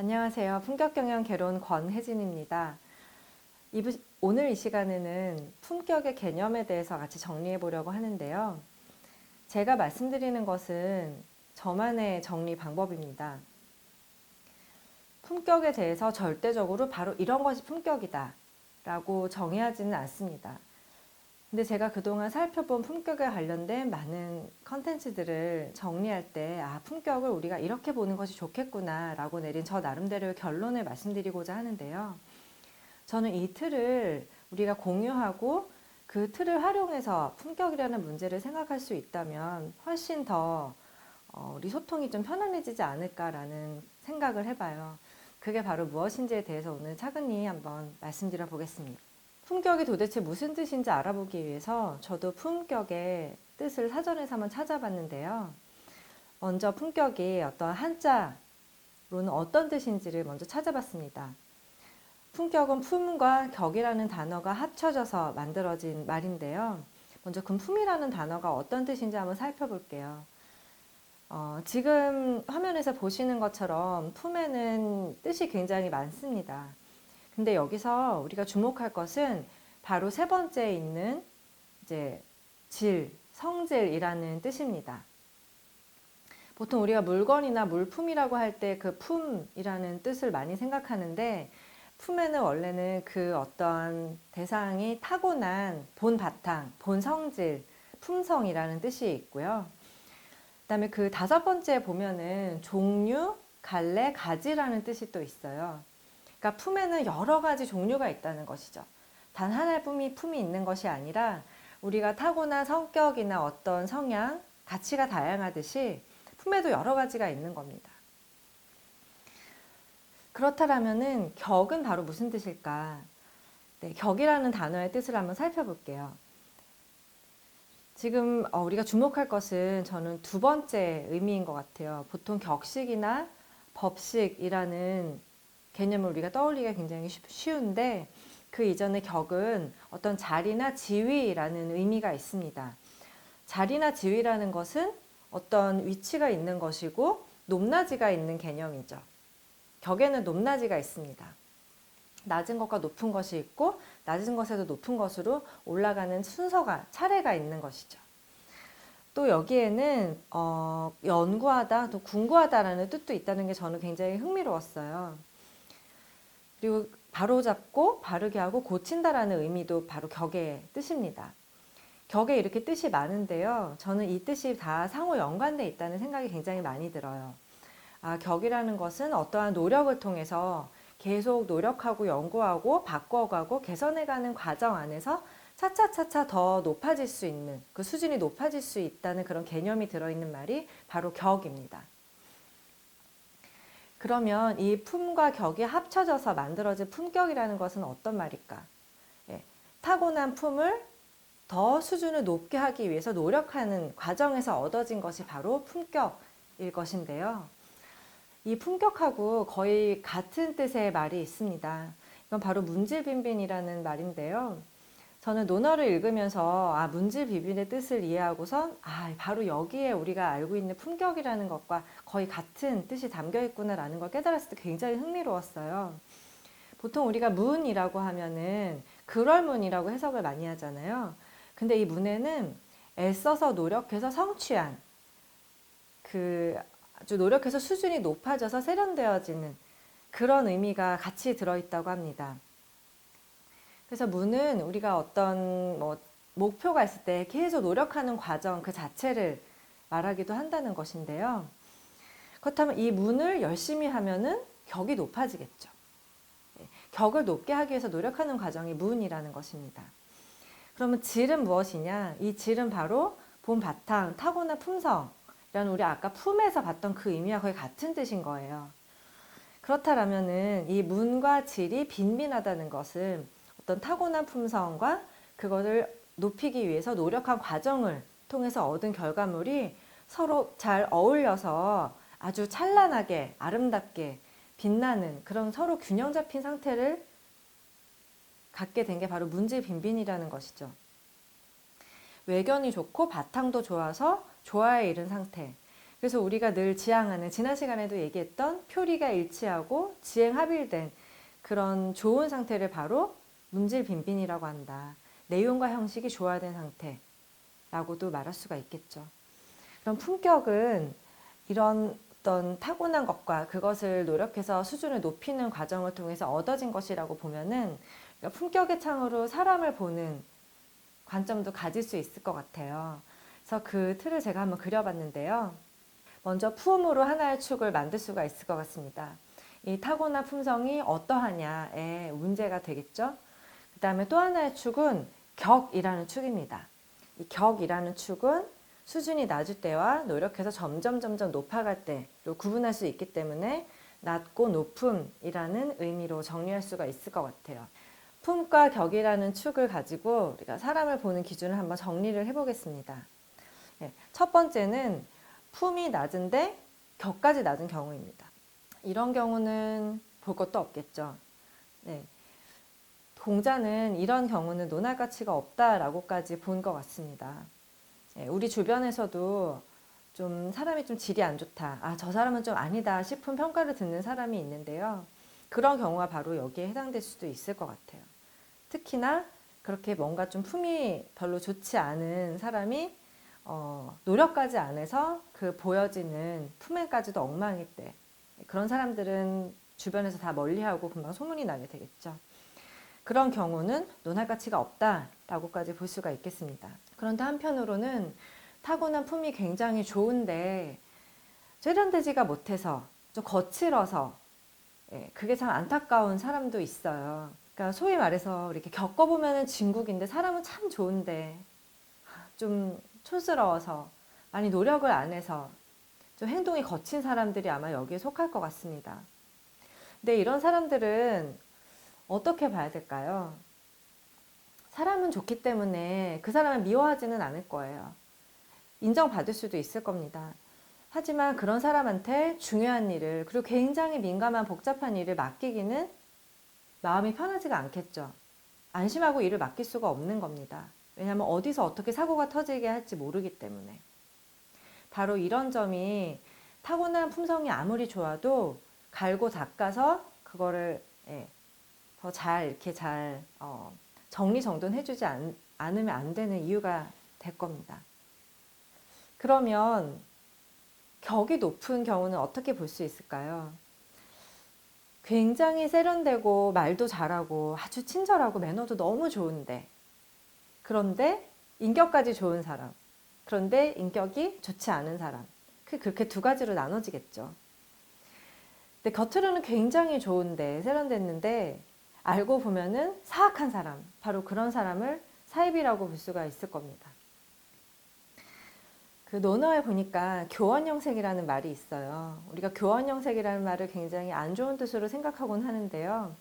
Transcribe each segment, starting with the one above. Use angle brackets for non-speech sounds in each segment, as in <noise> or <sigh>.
안녕하세요. 품격경영 개론 권혜진입니다. 오늘 이 시간에는 품격의 개념에 대해서 같이 정리해 보려고 하는데요. 제가 말씀드리는 것은 저만의 정리 방법입니다. 품격에 대해서 절대적으로 바로 이런 것이 품격이다 라고 정의하지는 않습니다. 근데 제가 그동안 살펴본 품격에 관련된 많은 컨텐츠들을 정리할 때, 아, 품격을 우리가 이렇게 보는 것이 좋겠구나 라고 내린 저 나름대로의 결론을 말씀드리고자 하는데요. 저는 이 틀을 우리가 공유하고 그 틀을 활용해서 품격이라는 문제를 생각할 수 있다면 훨씬 더 어, 우리 소통이 좀 편안해지지 않을까라는 생각을 해봐요. 그게 바로 무엇인지에 대해서 오늘 차근히 한번 말씀드려 보겠습니다. 품격이 도대체 무슨 뜻인지 알아보기 위해서 저도 품격의 뜻을 사전에서 한번 찾아봤는데요. 먼저 품격이 어떤 한자로는 어떤 뜻인지를 먼저 찾아봤습니다. 품격은 품과 격이라는 단어가 합쳐져서 만들어진 말인데요. 먼저 그 품이라는 단어가 어떤 뜻인지 한번 살펴볼게요. 어, 지금 화면에서 보시는 것처럼 품에는 뜻이 굉장히 많습니다. 근데 여기서 우리가 주목할 것은 바로 세 번째에 있는 이제 질, 성질이라는 뜻입니다. 보통 우리가 물건이나 물품이라고 할 때 그 품이라는 뜻을 많이 생각하는데 품에는 원래는 그 어떤 대상이 타고난 본 바탕, 본 성질, 품성이라는 뜻이 있고요. 그다음에 그 다섯 번째 보면은 종류, 갈래, 가지라는 뜻이 또 있어요. 그러니까 품에는 여러 가지 종류가 있다는 것이죠. 단 하나의 품이 품이 있는 것이 아니라 우리가 타고난 성격이나 어떤 성향, 가치가 다양하듯이 품에도 여러 가지가 있는 겁니다. 그렇다면은 격은 바로 무슨 뜻일까? 네, 격이라는 단어의 뜻을 한번 살펴볼게요. 지금 어, 우리가 주목할 것은 저는 두 번째 의미인 것 같아요. 보통 격식이나 법식이라는 개념을 우리가 떠올리기가 굉장히 쉽- 쉬운데 그 이전의 격은 어떤 자리나 지위라는 의미가 있습니다. 자리나 지위라는 것은 어떤 위치가 있는 것이고 높낮이가 있는 개념이죠. 격에는 높낮이가 있습니다. 낮은 것과 높은 것이 있고 낮은 것에도 높은 것으로 올라가는 순서가 차례가 있는 것이죠. 또 여기에는 어, 연구하다, 또 궁구하다라는 뜻도 있다는 게 저는 굉장히 흥미로웠어요. 그리고 바로잡고 바르게 하고 고친다라는 의미도 바로 격의 뜻입니다. 격에 이렇게 뜻이 많은데요. 저는 이 뜻이 다 상호 연관돼 있다는 생각이 굉장히 많이 들어요. 아, 격이라는 것은 어떠한 노력을 통해서 계속 노력하고 연구하고 바꿔가고 개선해가는 과정 안에서 차차차차 더 높아질 수 있는 그 수준이 높아질 수 있다는 그런 개념이 들어있는 말이 바로 격입니다. 그러면 이 품과 격이 합쳐져서 만들어진 품격이라는 것은 어떤 말일까? 예, 타고난 품을 더 수준을 높게 하기 위해서 노력하는 과정에서 얻어진 것이 바로 품격일 것인데요. 이 품격하고 거의 같은 뜻의 말이 있습니다. 이건 바로 문질빈빈이라는 말인데요. 저는 논어를 읽으면서 아 문질비빈의 뜻을 이해하고선 아 바로 여기에 우리가 알고 있는 품격이라는 것과 거의 같은 뜻이 담겨 있구나라는 걸 깨달았을 때 굉장히 흥미로웠어요. 보통 우리가 문이라고 하면은 그럴 문이라고 해석을 많이 하잖아요. 근데 이 문에는 애써서 노력해서 성취한 그 아주 노력해서 수준이 높아져서 세련되어지는 그런 의미가 같이 들어있다고 합니다. 그래서 문은 우리가 어떤 뭐 목표가 있을 때 계속 노력하는 과정 그 자체를 말하기도 한다는 것인데요. 그렇다면 이 문을 열심히 하면은 격이 높아지겠죠. 예, 격을 높게 하기 위해서 노력하는 과정이 문이라는 것입니다. 그러면 질은 무엇이냐? 이 질은 바로 본 바탕, 타고난 품성이라는 우리 아까 품에서 봤던 그 의미와 거의 같은 뜻인 거예요. 그렇다면은 이 문과 질이 빈빈하다는 것은 어떤 타고난 품성과 그것을 높이기 위해서 노력한 과정을 통해서 얻은 결과물이 서로 잘 어울려서 아주 찬란하게 아름답게 빛나는 그런 서로 균형 잡힌 상태를 갖게 된 게 바로 문질 빈빈이라는 것이죠. 외견이 좋고 바탕도 좋아서 조화에 이른 상태. 그래서 우리가 늘 지향하는 지난 시간에도 얘기했던 표리가 일치하고 지행 합일된 그런 좋은 상태를 바로 문질 빈빈이라고 한다. 내용과 형식이 조화된 상태라고도 말할 수가 있겠죠. 그럼 품격은 이런 어떤 타고난 것과 그것을 노력해서 수준을 높이는 과정을 통해서 얻어진 것이라고 보면은 그러니까 품격의 창으로 사람을 보는 관점도 가질 수 있을 것 같아요. 그래서 그 틀을 제가 한번 그려봤는데요. 먼저 품으로 하나의 축을 만들 수가 있을 것 같습니다. 이 타고난 품성이 어떠하냐에 문제가 되겠죠. 그 다음에 또 하나의 축은 격이라는 축입니다. 이 격이라는 축은 수준이 낮을 때와 노력해서 점점 점점 높아갈 때로 구분할 수 있기 때문에 낮고 높음이라는 의미로 정리할 수가 있을 것 같아요. 품과 격이라는 축을 가지고 우리가 사람을 보는 기준을 한번 정리를 해보겠습니다. 네, 첫 번째는 품이 낮은데 격까지 낮은 경우입니다. 이런 경우는 볼 것도 없겠죠. 네. 공자는 이런 경우는 논할 가치가 없다라고까지 본 것 같습니다. 네, 우리 주변에서도 좀 사람이 좀 질이 안 좋다. 아, 저 사람은 좀 아니다 싶은 평가를 듣는 사람이 있는데요. 그런 경우가 바로 여기에 해당될 수도 있을 것 같아요. 특히나 그렇게 뭔가 좀 품이 별로 좋지 않은 사람이 어, 노력까지 안 해서 그 보여지는 품에까지도 엉망일 때 그런 사람들은 주변에서 다 멀리하고 금방 소문이 나게 되겠죠. 그런 경우는 논할 가치가 없다라고까지 볼 수가 있겠습니다. 그런데 한편으로는 타고난 품이 굉장히 좋은데 세련되지가 못해서 좀 거칠어서 예, 그게 참 안타까운 사람도 있어요. 그러니까 소위 말해서 이렇게 겪어보면 진국인데 사람은 참 좋은데 좀 촌스러워서 많이 노력을 안 해서 좀 행동이 거친 사람들이 아마 여기에 속할 것 같습니다. 근데 이런 사람들은 어떻게 봐야 될까요? 사람은 좋기 때문에 그 사람을 미워하지는 않을 거예요. 인정받을 수도 있을 겁니다. 하지만 그런 사람한테 중요한 일을 그리고 굉장히 민감한 복잡한 일을 맡기기는 마음이 편하지가 않겠죠. 안심하고 일을 맡길 수가 없는 겁니다. 왜냐하면 어디서 어떻게 사고가 터지게 할지 모르기 때문에. 바로 이런 점이 타고난 품성이 아무리 좋아도 갈고 닦아서 그거를 예, 더 잘 이렇게 잘 어, 정리정돈해주지 않, 않으면 안 되는 이유가 될 겁니다. 그러면 격이 높은 경우는 어떻게 볼 수 있을까요? 굉장히 세련되고 말도 잘하고 아주 친절하고 매너도 너무 좋은데 그런데 인격까지 좋은 사람 그런데 인격이 좋지 않은 사람 그 그렇게 두 가지로 나눠지겠죠. 근데 겉으로는 굉장히 좋은데 세련됐는데 알고 보면은 사악한 사람 바로 그런 사람을 사입이라고 볼 수가 있을 겁니다. 그 논어에 보니까 교원영색이라는 말이 있어요. 우리가 교원영색이라는 말을 굉장히 안 좋은 뜻으로 생각하곤 하는데요.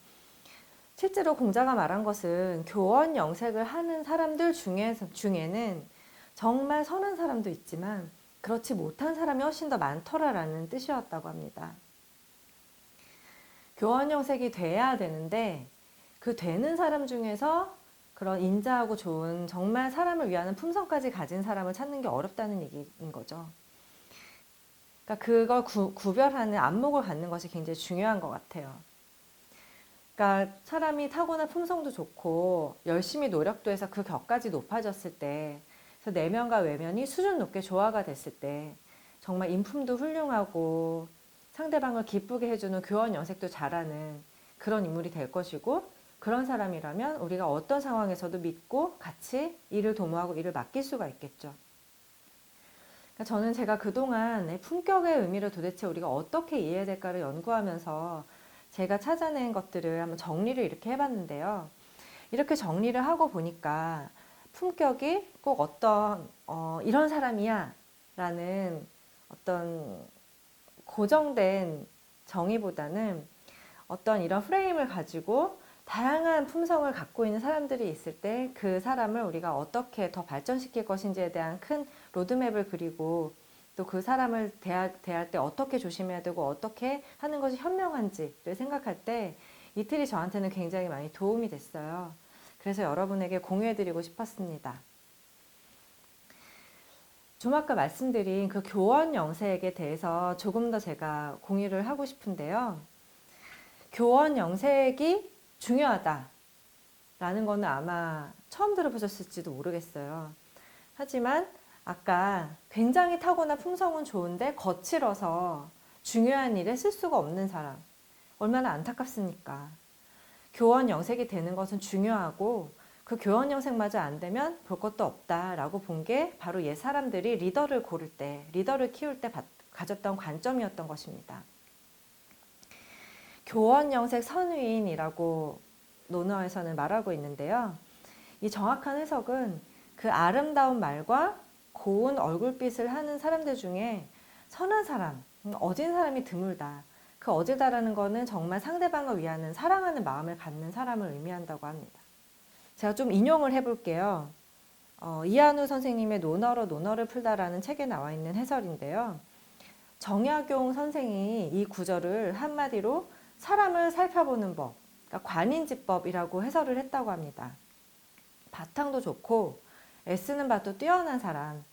실제로 공자가 말한 것은 교원영색을 하는 사람들 중에, 중에는 정말 선한 사람도 있지만 그렇지 못한 사람이 훨씬 더 많더라라는 뜻이었다고 합니다. 교원영색이 돼야 되는데 그 되는 사람 중에서 그런 인자하고 좋은 정말 사람을 위하는 품성까지 가진 사람을 찾는 게 어렵다는 얘기인 거죠. 그러니까 그걸 구, 구별하는 안목을 갖는 것이 굉장히 중요한 것 같아요. 그러니까 사람이 타고난 품성도 좋고 열심히 노력도 해서 그 격까지 높아졌을 때 내면과 외면이 수준 높게 조화가 됐을 때 정말 인품도 훌륭하고 상대방을 기쁘게 해주는 교원 연색도 잘하는 그런 인물이 될 것이고 그런 사람이라면 우리가 어떤 상황에서도 믿고 같이 일을 도모하고 일을 맡길 수가 있겠죠. 그러니까 저는 제가 그동안 품격의 의미를 도대체 우리가 어떻게 이해해야 될까를 연구하면서 제가 찾아낸 것들을 한번 정리를 이렇게 해봤는데요. 이렇게 정리를 하고 보니까 품격이 꼭 어떤 어, 이런 사람이야 라는 어떤 고정된 정의보다는 어떤 이런 프레임을 가지고 다양한 품성을 갖고 있는 사람들이 있을 때 그 사람을 우리가 어떻게 더 발전시킬 것인지에 대한 큰 로드맵을 그리고 또 그 사람을 대할, 대할 때 어떻게 조심해야 되고 어떻게 하는 것이 현명한지를 생각할 때 이틀이 저한테는 굉장히 많이 도움이 됐어요. 그래서 여러분에게 공유해드리고 싶었습니다. 좀 아까 말씀드린 그 교원 영색에 대해서 조금 더 제가 공유를 하고 싶은데요. 교원 영색이 중요하다라는 거는 아마 처음 들어보셨을지도 모르겠어요. 하지만 아까 굉장히 타고난 품성은 좋은데 거칠어서 중요한 일에 쓸 수가 없는 사람. 얼마나 안타깝습니까? 교원 영색이 되는 것은 중요하고 그 교원 영색마저 안 되면 볼 것도 없다라고 본 게 바로 옛 사람들이 리더를 고를 때, 리더를 키울 때 가졌던 관점이었던 것입니다. 교원 영색 선위인이라고 논어에서는 말하고 있는데요. 이 정확한 해석은 그 아름다운 말과 고운 얼굴빛을 하는 사람들 중에 선한 사람, 어진 사람이 드물다. 그 어지다라는 거는 정말 상대방을 위하는 사랑하는 마음을 갖는 사람을 의미한다고 합니다. 제가 좀 인용을 해볼게요. 어, 이한우 선생님의 논어로 논어를 풀다라는 책에 나와 있는 해설인데요. 정약용 선생이 이 구절을 한마디로 사람을 살펴보는 법, 그러니까 관인지법이라고 해설을 했다고 합니다. 바탕도 좋고 애쓰는 바도 뛰어난 사람,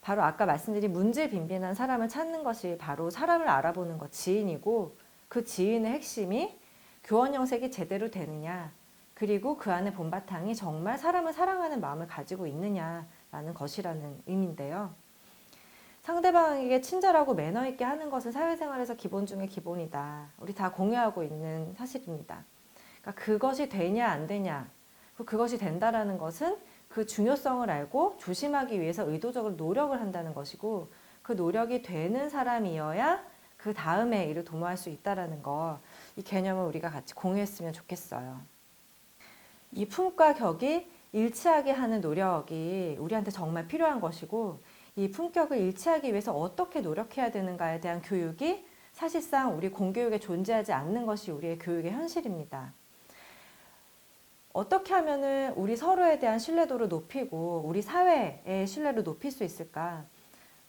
바로 아까 말씀드린 문제 빈빈한 사람을 찾는 것이 바로 사람을 알아보는 것 지인이고 그 지인의 핵심이 교원 영색이 제대로 되느냐 그리고 그 안에 본바탕이 정말 사람을 사랑하는 마음을 가지고 있느냐라는 것이라는 의미인데요. 상대방에게 친절하고 매너 있게 하는 것은 사회생활에서 기본 중의 기본이다. 우리 다 공유하고 있는 사실입니다. 그러니까 그것이 되냐 안 되냐, 그것이 된다라는 것은 그 중요성을 알고 조심하기 위해서 의도적으로 노력을 한다는 것이고 그 노력이 되는 사람이어야 그 다음에 이를 도모할 수 있다라는 거, 이 개념을 우리가 같이 공유했으면 좋겠어요. 이 품과 격이 일치하게 하는 노력이 우리한테 정말 필요한 것이고, 이 품격을 일치하기 위해서 어떻게 노력해야 되는가에 대한 교육이 사실상 우리 공교육에 존재하지 않는 것이 우리의 교육의 현실입니다. 어떻게 하면은 우리 서로에 대한 신뢰도를 높이고 우리 사회의 신뢰를 높일 수 있을까?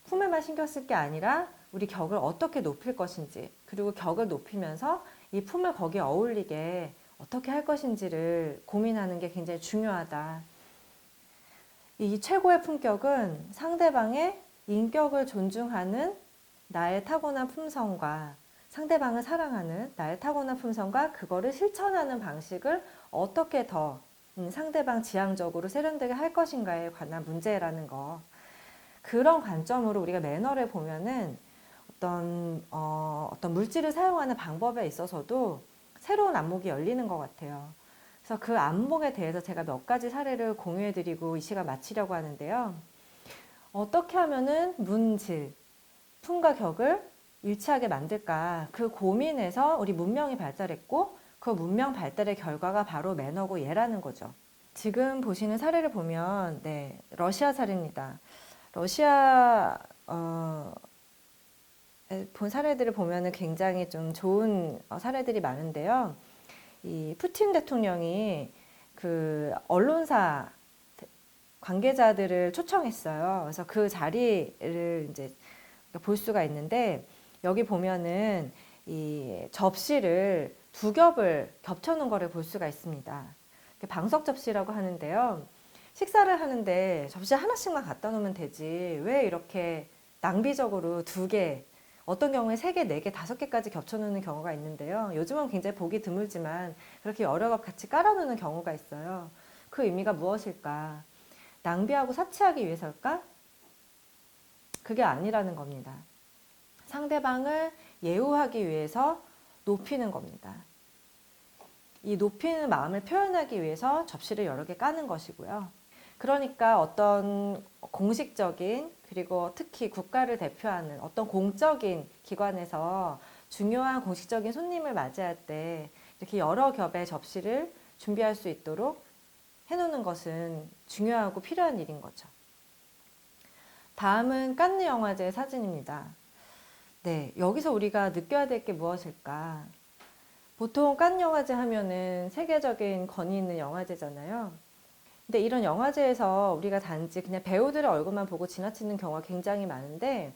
품에만 신경 쓸 게 아니라 우리 격을 어떻게 높일 것인지 그리고 격을 높이면서 이 품을 거기에 어울리게 어떻게 할 것인지를 고민하는 게 굉장히 중요하다. 이 최고의 품격은 상대방의 인격을 존중하는 나의 타고난 품성과 상대방을 사랑하는 나의 타고난 품성과 그거를 실천하는 방식을 어떻게 더 음, 상대방 지향적으로 세련되게 할 것인가에 관한 문제라는 거. 그런 관점으로 우리가 매너를 보면은 어떤, 어, 어떤 물질을 사용하는 방법에 있어서도 새로운 안목이 열리는 것 같아요. 그래서 그 안목에 대해서 제가 몇 가지 사례를 공유해 드리고 이 시간 마치려고 하는데요. 어떻게 하면은 문질, 품과 격을 일치하게 만들까 그 고민에서 우리 문명이 발달했고 그 문명 발달의 결과가 바로 매너고 예라는 거죠. 지금 보시는 사례를 보면 네 러시아 사례입니다. 러시아 어, 본 사례들을 보면은 굉장히 좀 좋은 어, 사례들이 많은데요. 이 푸틴 대통령이 그 언론사 관계자들을 초청했어요. 그래서 그 자리를 이제 볼 수가 있는데 여기 보면은 이 접시를 두 겹을 겹쳐놓은 거를 볼 수가 있습니다. 방석 접시라고 하는데요. 식사를 하는데 접시 하나씩만 갖다 놓으면 되지. 왜 이렇게 낭비적으로 두 개, 어떤 경우에 세 개, 네 개, 다섯 개까지 겹쳐놓는 경우가 있는데요. 요즘은 굉장히 보기 드물지만 그렇게 여러 겹 같이 깔아놓는 경우가 있어요. 그 의미가 무엇일까? 낭비하고 사치하기 위해서일까? 그게 아니라는 겁니다. 상대방을 예우하기 위해서 높이는 겁니다. 이 높이는 마음을 표현하기 위해서 접시를 여러 개 까는 것이고요. 그러니까 어떤 공식적인 그리고 특히 국가를 대표하는 어떤 공적인 기관에서 중요한 공식적인 손님을 맞이할 때 이렇게 여러 겹의 접시를 준비할 수 있도록 해놓는 것은 중요하고 필요한 일인 거죠. 다음은 깐느 영화제 사진입니다. 네, 여기서 우리가 느껴야 될 게 무엇일까? 보통 깐 영화제 하면은 세계적인 권위 있는 영화제잖아요. 근데 이런 영화제에서 우리가 단지 그냥 배우들의 얼굴만 보고 지나치는 경우가 굉장히 많은데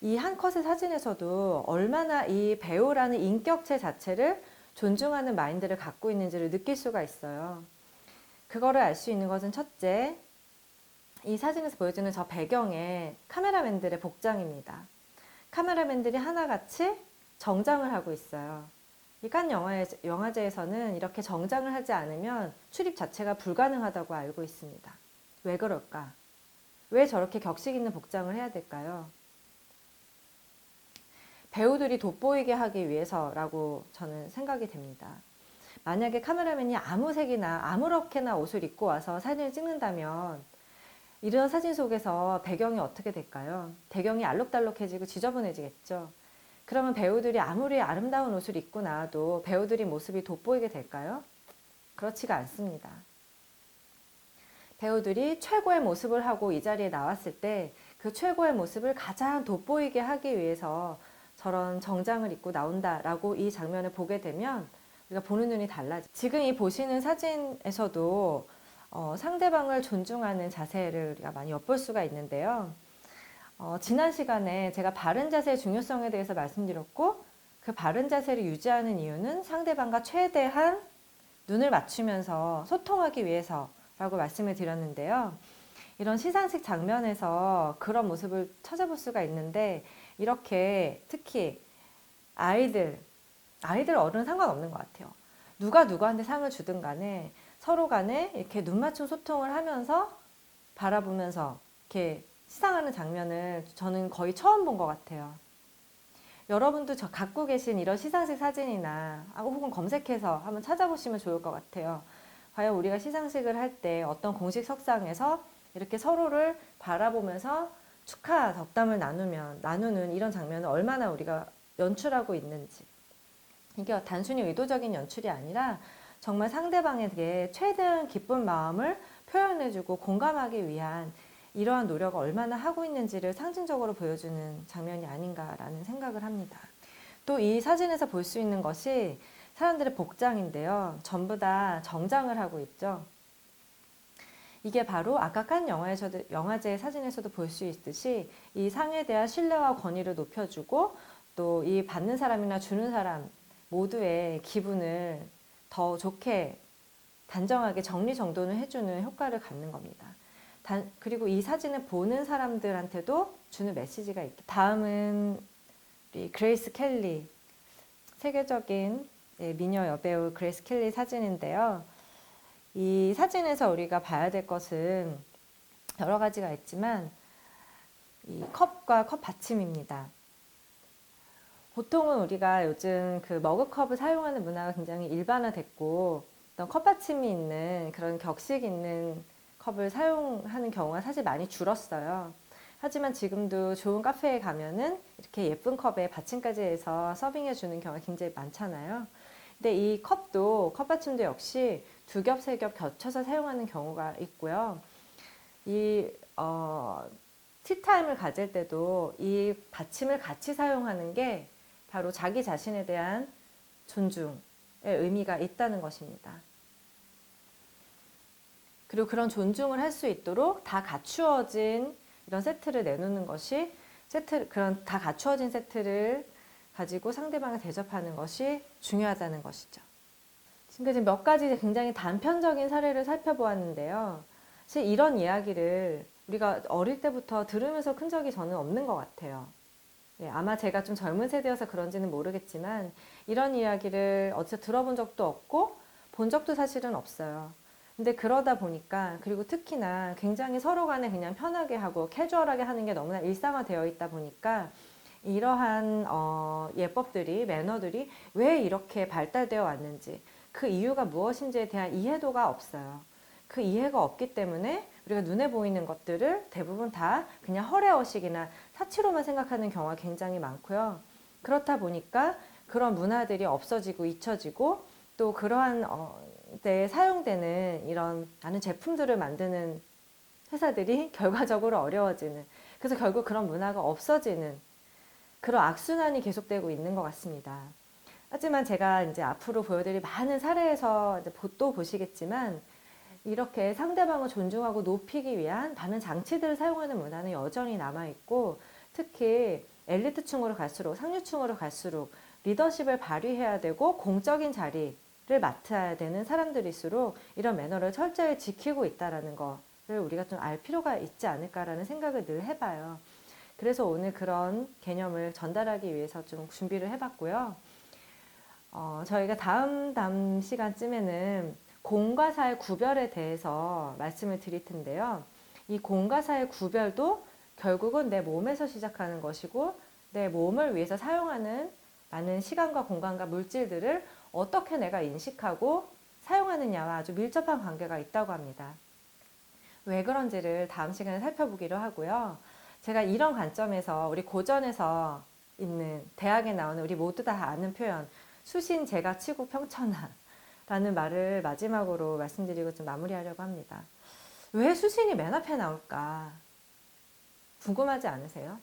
이 한 컷의 사진에서도 얼마나 이 배우라는 인격체 자체를 존중하는 마인드를 갖고 있는지를 느낄 수가 있어요. 그거를 알 수 있는 것은 첫째, 이 사진에서 보여주는 저 배경에 카메라맨들의 복장입니다. 카메라맨들이 하나같이 정장을 하고 있어요. 이칸 영화에, 영화제에서는 이렇게 정장을 하지 않으면 출입 자체가 불가능하다고 알고 있습니다. 왜 그럴까? 왜 저렇게 격식 있는 복장을 해야 될까요? 배우들이 돋보이게 하기 위해서라고 저는 생각이 됩니다. 만약에 카메라맨이 아무 색이나 아무렇게나 옷을 입고 와서 사진을 찍는다면 이런 사진 속에서 배경이 어떻게 될까요? 배경이 알록달록해지고 지저분해지겠죠. 그러면 배우들이 아무리 아름다운 옷을 입고 나와도 배우들이 모습이 돋보이게 될까요? 그렇지가 않습니다. 배우들이 최고의 모습을 하고 이 자리에 나왔을 때 그 최고의 모습을 가장 돋보이게 하기 위해서 저런 정장을 입고 나온다라고 이 장면을 보게 되면 우리가 보는 눈이 달라지. 지금 이 보시는 사진에서도 어, 상대방을 존중하는 자세를 우리가 많이 엿볼 수가 있는데요. 어, 지난 시간에 제가 바른 자세의 중요성에 대해서 말씀드렸고 그 바른 자세를 유지하는 이유는 상대방과 최대한 눈을 맞추면서 소통하기 위해서라고 말씀을 드렸는데요. 이런 시상식 장면에서 그런 모습을 찾아볼 수가 있는데 이렇게 특히 아이들, 아이들 어른 상관없는 것 같아요. 누가 누구한테 상을 주든 간에 서로 간에 이렇게 눈 맞춤 소통을 하면서 바라보면서 이렇게 시상하는 장면을 저는 거의 처음 본 것 같아요. 여러분도 저 갖고 계신 이런 시상식 사진이나 아, 혹은 검색해서 한번 찾아보시면 좋을 것 같아요. 과연 우리가 시상식을 할 때 어떤 공식 석상에서 이렇게 서로를 바라보면서 축하 덕담을 나누면 나누는 이런 장면을 얼마나 우리가 연출하고 있는지 이게 단순히 의도적인 연출이 아니라 정말 상대방에게 최대한 기쁜 마음을 표현해주고 공감하기 위한 이러한 노력을 얼마나 하고 있는지를 상징적으로 보여주는 장면이 아닌가라는 생각을 합니다. 또 이 사진에서 볼 수 있는 것이 사람들의 복장인데요. 전부 다 정장을 하고 있죠. 이게 바로 아까 칸 영화에서도 영화제 사진에서도 볼 수 있듯이 이 상에 대한 신뢰와 권위를 높여주고 또 이 받는 사람이나 주는 사람 모두의 기분을 더 좋게 단정하게 정리정돈을 해주는 효과를 갖는 겁니다. 단, 그리고 이 사진을 보는 사람들한테도 주는 메시지가 있다. 다음은 우리 그레이스 켈리 세계적인 예, 미녀 여배우 그레이스 켈리 사진인데요. 이 사진에서 우리가 봐야 될 것은 여러 가지가 있지만 이 컵과 컵 받침입니다. 보통은 우리가 요즘 그 머그컵을 사용하는 문화가 굉장히 일반화됐고 어떤 컵 받침이 있는 그런 격식 있는 컵을 사용하는 경우가 사실 많이 줄었어요. 하지만 지금도 좋은 카페에 가면은 이렇게 예쁜 컵에 받침까지 해서 서빙해 주는 경우가 굉장히 많잖아요. 근데 이 컵도 컵 받침도 역시 두 겹, 세 겹 겹쳐서 사용하는 경우가 있고요. 이 어, 티타임을 가질 때도 이 받침을 같이 사용하는 게 바로 자기 자신에 대한 존중의 의미가 있다는 것입니다. 그리고 그런 존중을 할 수 있도록 다 갖추어진 이런 세트를 내놓는 것이 세트 그런 다 갖추어진 세트를 가지고 상대방을 대접하는 것이 중요하다는 것이죠. 지금까지 몇 가지 굉장히 단편적인 사례를 살펴보았는데요. 사실 이런 이야기를 우리가 어릴 때부터 들으면서 큰 적이 저는 없는 것 같아요. 네, 아마 제가 좀 젊은 세대여서 그런지는 모르겠지만 이런 이야기를 어디서 들어본 적도 없고 본 적도 사실은 없어요. 근데 그러다 보니까 그리고 특히나 굉장히 서로 간에 그냥 편하게 하고 캐주얼하게 하는 게 너무나 일상화되어 있다 보니까 이러한 어, 예법들이 매너들이 왜 이렇게 발달되어 왔는지 그 이유가 무엇인지에 대한 이해도가 없어요. 그 이해가 없기 때문에 우리가 눈에 보이는 것들을 대부분 다 그냥 허례허식이나 사치로만 생각하는 경우가 굉장히 많고요. 그렇다 보니까 그런 문화들이 없어지고 잊혀지고 또 그러한 어, 때 사용되는 이런 많은 제품들을 만드는 회사들이 <laughs> 결과적으로 어려워지는 그래서 결국 그런 문화가 없어지는 그런 악순환이 계속되고 있는 것 같습니다. 하지만 제가 이제 앞으로 보여드릴 많은 사례에서 또 보시겠지만 이렇게 상대방을 존중하고 높이기 위한 많은 장치들을 사용하는 문화는 여전히 남아있고 특히 엘리트층으로 갈수록 상류층으로 갈수록 리더십을 발휘해야 되고 공적인 자리 를 맡아야 되는 사람들일수록 이런 매너를 철저히 지키고 있다라는 거 우리가 좀 알 필요가 있지 않을까라는 생각을 늘 해봐요. 그래서 오늘 그런 개념을 전달하기 위해서 좀 준비를 해봤고요. 어, 저희가 다음 다음 시간쯤에는 공과 사의 구별에 대해서 말씀을 드릴 텐데요. 이 공과 사의 구별도 결국은 내 몸에서 시작하는 것이고 내 몸을 위해서 사용하는 많은 시간과 공간과 물질들을 어떻게 내가 인식하고 사용하느냐와 아주 밀접한 관계가 있다고 합니다. 왜 그런지를 다음 시간에 살펴보기로 하고요. 제가 이런 관점에서 우리 고전에서 있는 대학에 나오는 우리 모두 다 아는 표현 수신 제가 치고 평천하 라는 말을 마지막으로 말씀드리고 좀 마무리하려고 합니다. 왜 수신이 맨 앞에 나올까? 궁금하지 않으세요?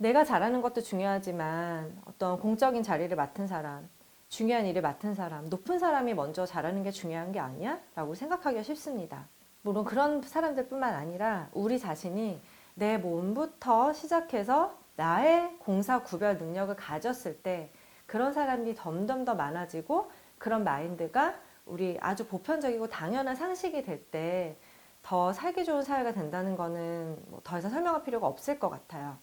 내가 잘하는 것도 중요하지만 어떤 공적인 자리를 맡은 사람, 중요한 일을 맡은 사람, 높은 사람이 먼저 잘하는 게 중요한 게 아니야? 라고 생각하기가 쉽습니다. 물론 그런 사람들 뿐만 아니라 우리 자신이 내 몸부터 시작해서 나의 공사 구별 능력을 가졌을 때 그런 사람이 점점 더 많아지고 그런 마인드가 우리 아주 보편적이고 당연한 상식이 될 때 더 살기 좋은 사회가 된다는 거는 뭐 더 이상 설명할 필요가 없을 것 같아요.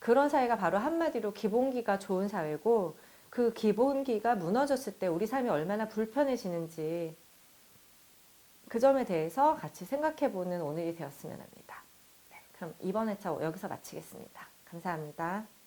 그런 사회가 바로 한마디로 기본기가 좋은 사회고 그 기본기가 무너졌을 때 우리 삶이 얼마나 불편해지는지 그 점에 대해서 같이 생각해 보는 오늘이 되었으면 합니다. 네, 그럼 이번 회차 여기서 마치겠습니다. 감사합니다.